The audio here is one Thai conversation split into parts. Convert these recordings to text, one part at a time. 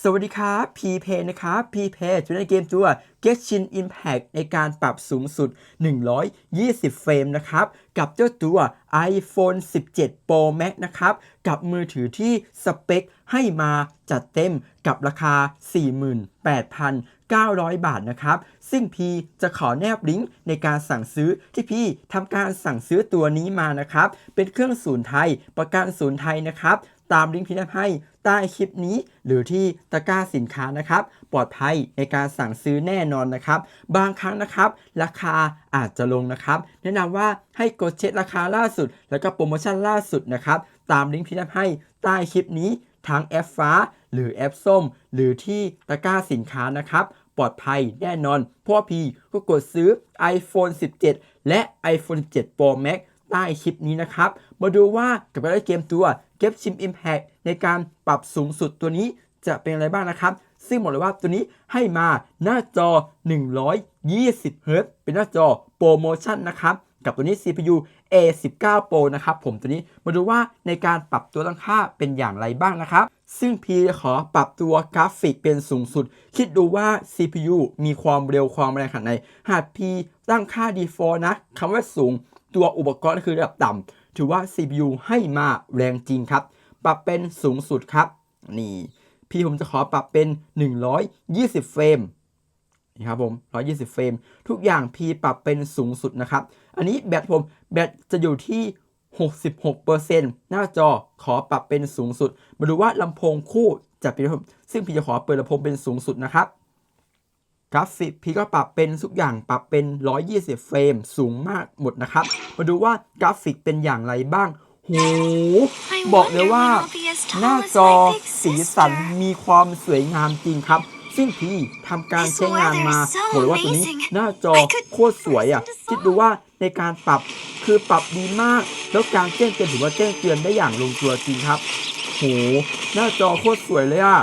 สวัสดีครับ PPay นะครับ PPay จะในเกมตัว Genshin Impact ในการปรับสูงสุด 120 เฟรมนะครับ กับเจ้าตัว iPhone 17 Pro Max นะครับ กับมือถือที่สเปคให้มาจัดเต็มกับราคา 48,900 บาทนะครับ ซึ่งพี่จะขอแนบลิงก์ในการสั่งซื้อที่พี่ทำการสั่งซื้อตัวนี้มานะครับ เป็นเครื่องศูนย์ไทย ประกันศูนย์ไทยนะครับ ตามลิงก์ที่ได้ให้ใต้คลิปนี้ หรือที่ตะกร้าสินค้านะครับ ปลอดภัยในการสั่งซื้อแน่นอนนะครับ บางครั้งนะครับ ราคาอาจจะลงนะครับ แนะนำว่าให้กดเช็คราคาล่าสุด แล้วก็โปรโมชั่นล่าสุดนะครับ ตามลิงก์ที่ได้ให้ใต้คลิปนี้ทั้งแอปฟ้า หรือแอปส้ม หรือที่ตะกร้าสินค้านะครับปลอดภัยแน่นอนเพราะว่าพี่ก็กดซื้อ iPhone 17 และ iPhone 7 Pro Max ใต้คลิปนี้นะครับ มาดูว่ากับการเล่นเกมตัว g e p Sim Impact ในการปรับสูงสุดตัวนี้จะเป็นอะไรบ้างนะครับ ซึ่งบอกเลยว่าตัวนี้ให้มาหน้าจอ 120 Hz เป็นหน้าจอโปรโมชั่นนะครับ กับตัวนี้ CPU A19 Pro นะครับผมตัวนี้มาดูว่าในการปรับตัวตั้งค่าเป็นอย่างไรบ้างนะครับ ซึ่ง P จะขอปรับตัวกราฟิกเป็นสูงสุด คิดดูว่า CPU มีความเร็วความแรงขนาดไหน หาก P ตั้งค่า default นะคำว่าสูงตัวอุปกรณ์คือระดับต่ำ ถือว่า CPU ให้มาแรงจริงครับ ปรับเป็นสูงสุดครับ นี่ พี่ผมจะขอปรับเป็น 120 เฟรมนี่ครับผม 120 เฟรม ทุกอย่าง P ปรับเป็นสูงสุดนะครับ อันนี้แบตผมแบตจะอยู่ที่ 66%หน้าจอขอปรับเป็นสูงสุด มาดูว่าลำโพงคู่จะเป็นผมซึ่งพี่จะขอเปิดลำโพงเป็นสูงสุดนะครับกราฟิกพี่ก็ปรับเป็นทุกอย่างปรับเป็น 120 เฟรมสูงมากหมดนะครับ มาดูว่ากราฟิกเป็นอย่างไรบ้างโหบอกเลยว่า หน้าจอสีสันมีความสวยงามจริงครับ ซึ่งพี่ทำการใช้งานมาบอกเลยว่าตัวนี้หน้าจอโคตรสวยอะ คิดดูว่าในการปรับคือปรับดีมาก แล้วการแจ้งเตือนถือว่าแจ้งเตือนได้อย่างลงตัวจริงครับโหหน้าจอโคตรสวยเลยอะ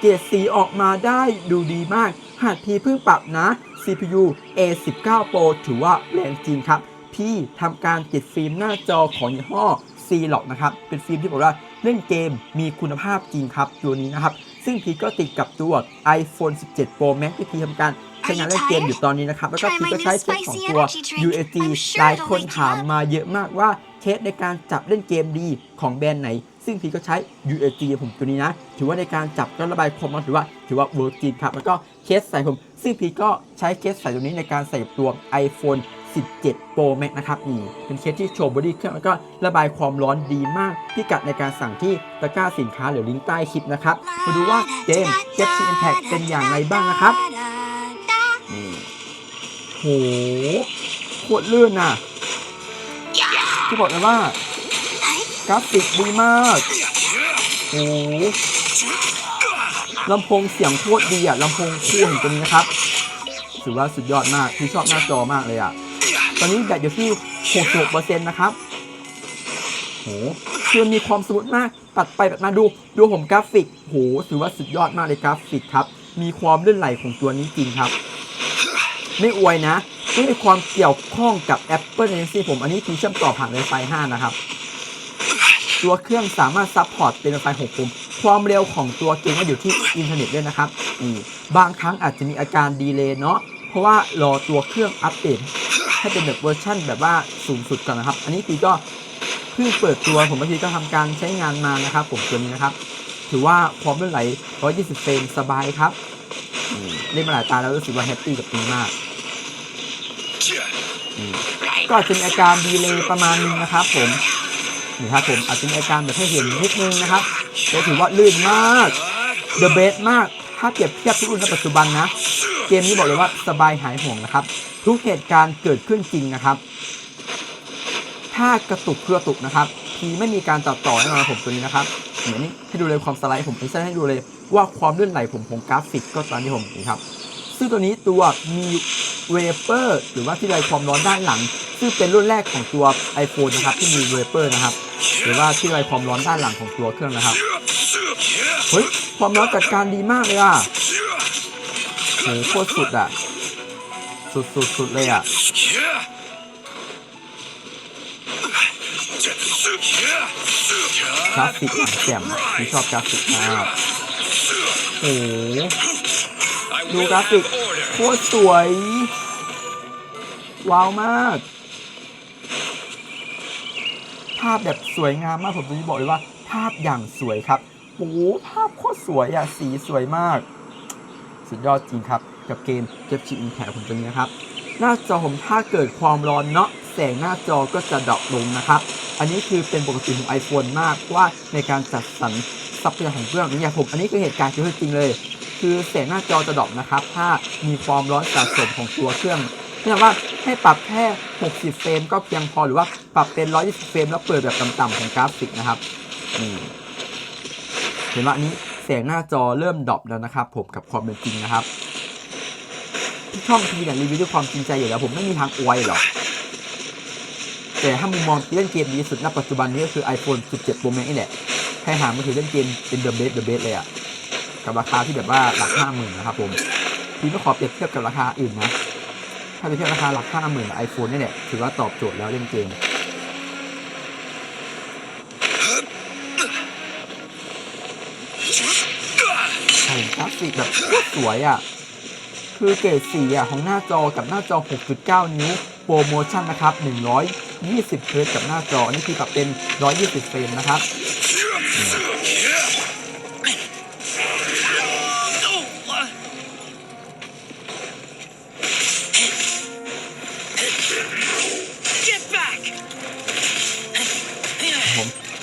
เกรดสีออกมาได้ดูดีมาก หากพี่เพิ่งปรับนะ CPU A19 Pro ถือว่าแรงจริงครับพี่ทำการติดฟิล์มหน้าจอของยี่ห้อ c l o c นะครับ เป็นฟิล์มที่บอกว่าเล่นเกมมีคุณภาพจริงครับตัวนี้นะครับ ซึ่งพี่ก็ติดกับตัว iPhone 17 Pro Max ที่พี่ทำการใช้งานเล่นเกมอยู่ตอนนี้นะครับ แล้วก็พี่ก็ใช้เทสของตัว UAG หลายคนถามมาเยอะมากว่าเทสในการจับเล่นเกมดีของแบรนด์ไหน ซึ่งพีก็ใช้ UAG ผมตัวนี้นะ ถือว่าในการจับก็ระบายความร้อนถือว่าถือว่าเวิร์กจริงครับ แล้วก็เคสใส่ผม ซึ่งพีก็ใช้เคสใส่ตัวนี้ในการใส่ตัว iPhone 17 Pro Max นะครับนี่เป็นเคสที่โชว์บอดี้เครื่องแล้วก็ระบายความร้อนดีมาก พิกัดในการสั่งที่ตะกร้าสินค้าหรือลิงก์ใต้คลิปนะครับ มาดูว่าเกม Get to Impact เป็นอย่างไรบ้างนะครับนี่โหโคตรลื่นน่ะที่บอกเลยว่า กราฟิกดีมากโอ้ลำโพงเสียงโคตรดีอะลำโพงคู่ของตัวนี้นะครับถือว่าสุดยอดมากพี่ชอบหน้าจอมากเลยอะ ตอนนี้แบตอยู่ที่66%นะครับโหคือมีความสมูทมากตัดไปตัดมาดูดูผมกราฟิกโหถือว่าสุดยอดมากเลยกราฟิกครับ มีความลื่นไหลของตัวนี้จริงครับ ไม่อวยนะไม่มีความเกี่ยวข้องกับ Apple ในซี่ผมอันนี้พี่เชื่อมต่อผ่าน Wi-Fi 5 นะครับ ตัวเครื่องสามารถซัพพอร์ตเป็น Wi-Fi 6ปุ่มความเร็วของตัวเกมก็อยู่ที่อินเทอร์เน็ตด้วยนะครับนี่บางครั้งอาจจะมีอาการดีเลย์เนาะเพราะว่ารอตัวเครื่องอัปเดตให้เป็นแบบเวอร์ชั่นแบบว่าสูงสุดก่อนนะครับ อันนี้พี่ก็เพิ่งเปิดตัวผมเมื่อกี้ก็ทำการใช้งานมานะครับ ผมตัวนี้นะครับ ถือว่าความลื่นไหล 120 เฟรมสบายครับอืมเล่นมาหลายตาแล้วรู้สึกว่าแฮปปี้กับตัวมากอืมก็จะมีอาการดีเลย์ประมาณนึงนะครับผม นี่ครับผมอาจจะมีอาการแบบให้เห็นนิดนึงนะครับแต่ถือว่าลื่นมาก The best มากถ้าเปรียบเทียบทุกรุ่นในปัจจุบันนะ เกมนี้บอกเลยว่าสบายหายห่วงนะครับ ทุกเหตุการณ์เกิดขึ้นจริงนะครับ ถ้ากระตุกเพื่อตุกนะครับทีไม่มีการตัดต่อแน่นอนผมตัวนี้นะครับเหมือนนี้ให้ดูเลยความสไลด์ผมไม่ใช่ให้ดูเลยว่าความลื่นไหลผมของกราฟิกก็ตามที่ผมนี่ครับซึ่งตัวนี้ตัวมีเวเปอร์หรือว่าที่ไรความร้อนด้านหลัง ซึ่งเป็นรุ่นแรกของตัว iPhone นะครับที่มีเวเปอร์นะครับ หรือว่าที่ไรความร้อนด้านหลังของตัวเครื่องนะครับเฮ้ยความร้อนจัดการดีมากเลยอะโหโคตรสุดอะ สุดสุดสุดเลยอะกราฟิกอย่างแจ่มที่ชอบกราฟิกมากโอ้ดูกราฟิกโคตรสวย ว้าวมากาพแบบสวยงามมากผมจะบอกเลยว่าภาพอย่างสวยครับโอ้หภาพโคตรสวยอะสีสวยมาก สุดยอดจริงครับ กับเกม j e f g Impact ผมตัวนี้นะครับ หน้าจอผมถ้าเกิดความร้อนเนาะแสงหน้าจอก็จะดรอปลงนะครับ อันนี้คือเป็นปกติของ iPhone มากว่าในการจัดสรรทรัพยากรของเครื่องนี้อย่างผม อันนี้คือเหตุการณ์จริงเลย คือแสงหน้าจอจะดรอปนะครับ ถ้ามีความร้อนสะสมของตัวเครื่อง เนื่องว่าให้ปรับแค่ 60 เฟรมก็เพียงพอหรือว่าปรับเป็น 120 เฟรมแล้วเปิดแบบต่ำๆของกราฟิกนะครับนี่เห็นว่านี้แสงหน้าจอเริ่มดรอปแล้วนะครับ ผมกับความเป็นจริงนะครับที่ช่องพีเนี่ยรีวิวด้วยความจริงใจอยู่แล้ว ผมไม่มีทางอวยหรอกแต่ถ้ามุมมองที่เล่นเกมดีสุดณปัจจุบันนี้ก็คือ iPhone 17 Pro Max นี่แหละใครหามือถือเล่นเกมเป็นเดอะเบสเดอะเบสเลยอะกับราคาที่แบบว่าหลักห้าหมื่นนะครับผมพี่ไม่ขอเปรียบเทียบกับราคาอื่นนะ ถ้าไปเทียบราคาหลักห้าหมื่นไอโฟนนี่แหละถือว่าตอบโจทย์แล้วเล่นเกมใช่กราฟิกแบบสวยอะ คือเกรดสีอะของหน้าจอกับหน้าจอ 6.9 นิ้ว โปรโมชั่นนะครับ 120เฮิร์ตกับหน้าจอนนี้คือปรับเป็น 120 เฟรมนะครับ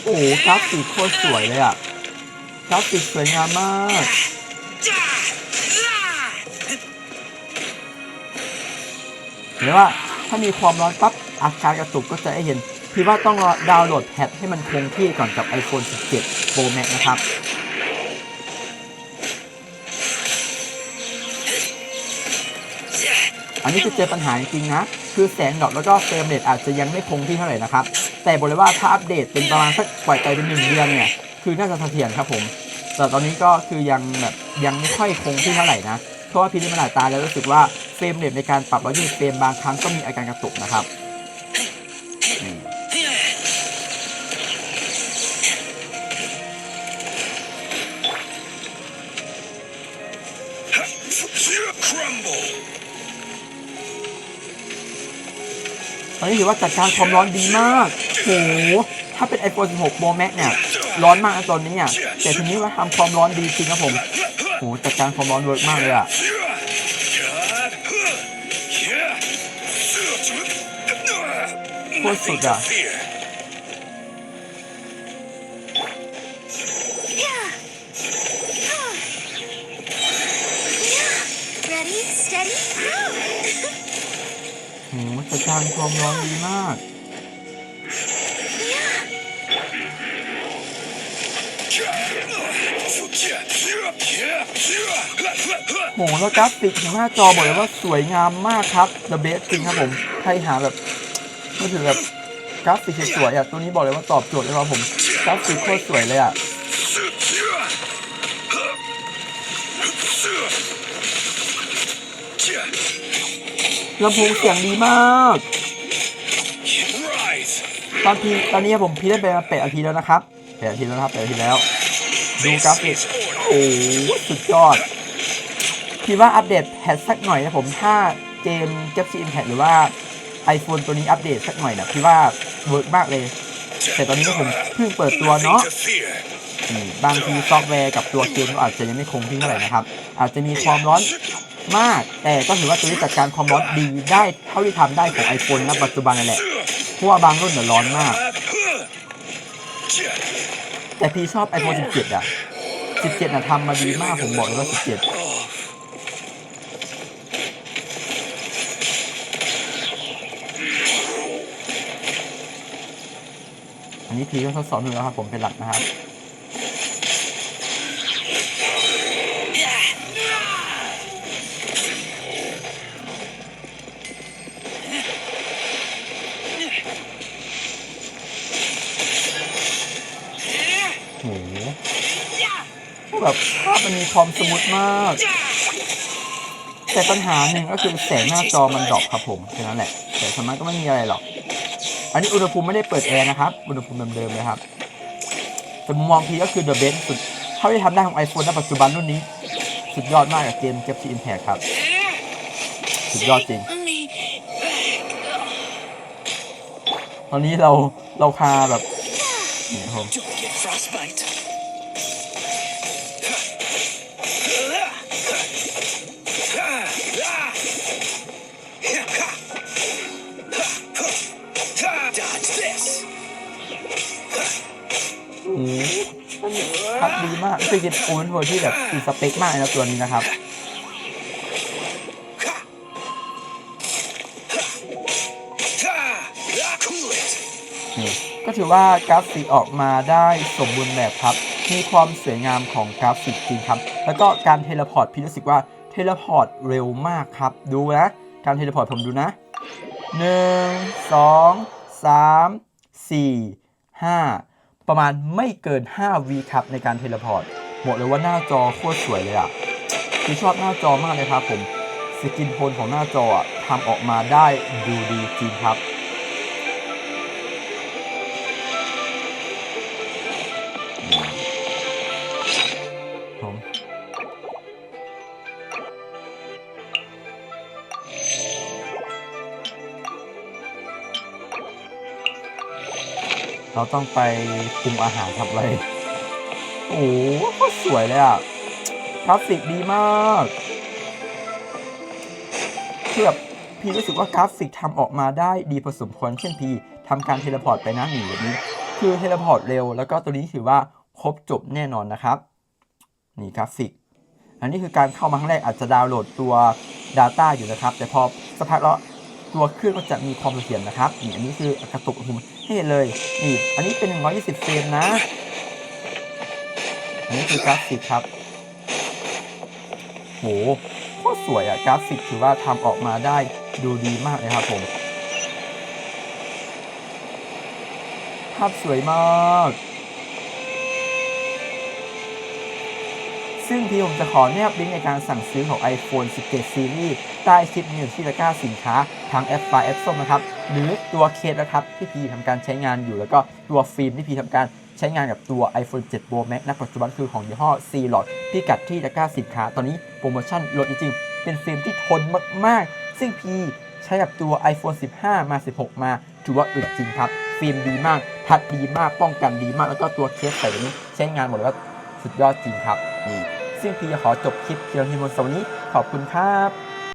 โอ้โหกราฟิกโคตรสวยเลยอะกราฟิกสวยงามมากเห็นว่าถ้ามีความร้อนปั๊บอาการกระตุกก็จะให้เห็นพี่ว่าต้องดาวน์โหลดแพทให้มันคงที่ก่อนกับ iPhone 17 Pro Max นะครับอันนี้จะเจอปัญหาจริงนะ คือแสงดรอปแล้วก็เฟรมเรทอาจจะยังไม่คงที่เท่าไหร่นะครับ แต่บอกเลยว่าถ้าอัปเดตเป็นประมาณสักปล่อยไปเป็นหนึ่งเดือนเนี่ย คือน่าจะเสถียรครับผม แต่ตอนนี้ก็คือยังแบบยังไม่ค่อยคงที่เท่าไหร่นะ เพราะว่าพี่นี่มันหลายตาแล้วรู้สึกว่าเฟรมเรทในการปรับร้อยยี่สิบเฟรมบางครั้งก็มีอาการกระตุกนะครับตอนนี้ถือว่าจัดการความร้อนดีมาก หถ้าเป็น iPhone 16 Pro Max เนี่ย ร้อนมากนะตอนนี้อะแต่ทีนี้ว่าทำความร้อนดีจริงครับผมโหจัดการความร้อนเวิร์กมากเลยอะโคตรสุดอะ Ready, steady, go! โหจัดการความร้อนดีมาก โหแล้วกราฟิกของหน้าจอบอกเลยว่าสวยงามมากครับ The best จริงครับผมใครหาแบบมือถือแบบกราฟิกสวยๆอะตัวนี้บอกเลยว่าตอบโจทย์เลยครับผมกราฟิกโคตรสวยเลยอะลำโพงเสียงดีมากตอนทีตอนนี้ผมพีได้ไปมาแปดนาทีแล้วนะครับแปดนาทีแล้วนะครับแปดนาทีแล้ว ดูกราฟิก โอ้โหสุดยอดพี่ว่าอัปเดตแพทสักหน่อยนะผม ถ้าเกม j e f f y Impact หรือว่า iPhone ตัวนี้อัปเดตสักหน่อยนะพี่ว่าเวิร์กมากเลย แต่ตอนนี้ก็ผมเพิ่งเปิดตัวเนาะบางทีซอฟต์แวร์กับตัวเกมก็อาจจะยังไม่คงที่เท่าไหร่นะครับ อาจจะมีความร้อนมาก แต่ก็ถือว่าตัวนี้จัดการความร้อนดีได้เท่าที่ทำได้ของ iPhone ณปัจจุบันนั่นแหละเพราะว่าบางรุ่นเนี่ยร้อนมาก แต่พี่ชอบ iPhone 17 อะ 17น่ะทำมาดีมากผมบอกเลยว่าสิบเจ็ดอันนี้พีก็ทดสอบดูแล้วครับผมเป็นหลักนะครับ แบบภาพมันมีความสมูทมาก แต่ปัญหาหนึ่งก็คือแสงหน้าจอมันดรอปครับผมแค่นั้นแหละ แต่สมัยก็ไม่มีอะไรหรอก อันนี้อุณหภูมิไม่ได้เปิดแอร์นะครับ อุณหภูมิเดิมๆเลยครับแต่มุมมองพีก็คือ the best สุดเท่าที่ทำได้ของ iPhone ณปัจจุบันรุ่นนี้ สุดยอดมากกับเกม g e p t Impact ครับ สุดยอดจริง ตอนนี้เราเราพาแบบนี่ครับผม พัดดีมากคือเป็นโอเวนเวอร์ที่แบบคือสเปคมากนะตัวนี้นะครับนี่ก็ถือว่ากราฟิกออกมาได้สมบูรณ์แบบครับ มีความสวยงามของกราฟิกจริงครับ แล้วก็การเทเลพอร์ตพี่รู้สึกว่าเทเลพอร์ตเร็วมากครับ ดูนะ การเทเลพอร์ตผมดูนะ 1 2 3 4 5 ประมาณไม่เกิน 5 วีครับในการเทเลพอร์ตบอกเลยว่าหน้าจอโคตรสวยเลยอะคือชอบหน้าจอมากเลยครับผม สกินโทนของหน้าจออะทำออกมาได้ดูดีจริงครับ เราต้องไปปรุงอาหารทำอะไร โอ้โหสวยเลยอะกราฟิกดีมากคือแบบพี่รู้สึกว่ากราฟิกทำออกมาได้ดีพอสมควรเช่นพี่ทำการเทเลพอร์ตไปนะหนีแบบนี้ คือเทเลพอร์ตเร็ว แล้วก็ตัวนี้ถือว่าครบจบแน่นอนนะครับ นี่กราฟิก อันนี้คือการเข้ามาครั้งแรกอาจจะดาวน์โหลดตัว Data อยู่นะครับ แต่พอสักพักแล้วตัวเครื่องก็จะมีความเสถียรนะครับนี่อันนี้คือกระตุกผม ให้เห็นเลยนี่อันนี้เป็น 120 เฟรมนะ อันนี้คือกราฟิกครับโหโคตรสวยอะกราฟิกถือว่าทำออกมาได้ดูดีมากเลยครับผมภาพสวยมาก ซึ่งพี่ผมจะขอแนบลิงก์ในการสั่งซื้อของ iPhone 17 Series ใต้คลิปนี้อยู่ที่ตะกร้าสินค้าทางแอปฟ้าแอปส้มนะครับ หรือตัวเคสนะครับที่พี่ทำการใช้งานอยู่ แล้วก็ตัวฟิล์มที่พี่ทำการใช้งานกับตัว iPhone 7 Pro Max ณปัจจุบันคือของยี่ห้อ C l o t พิกัดที่ตะกร้าสินค้า ตอนนี้โปรโมชั่นลดจริงๆ เป็นฟิล์มที่ทนมากๆ ซึ่งพี่ใช้กับตัว iPhone 15 มา 16 มา ถือว่าอึดจริงครับ ฟิล์มดีมาก พัดดีมาก ป้องกันดีมาก แล้วก็ตัวเคสใส่นี้ใช้งานหมดแล้วสุดยอดจริงครับนี่ ซึ่งพี่จะขอจบคลิปเพียงเท่านี้วันนี้ขอบคุณครับ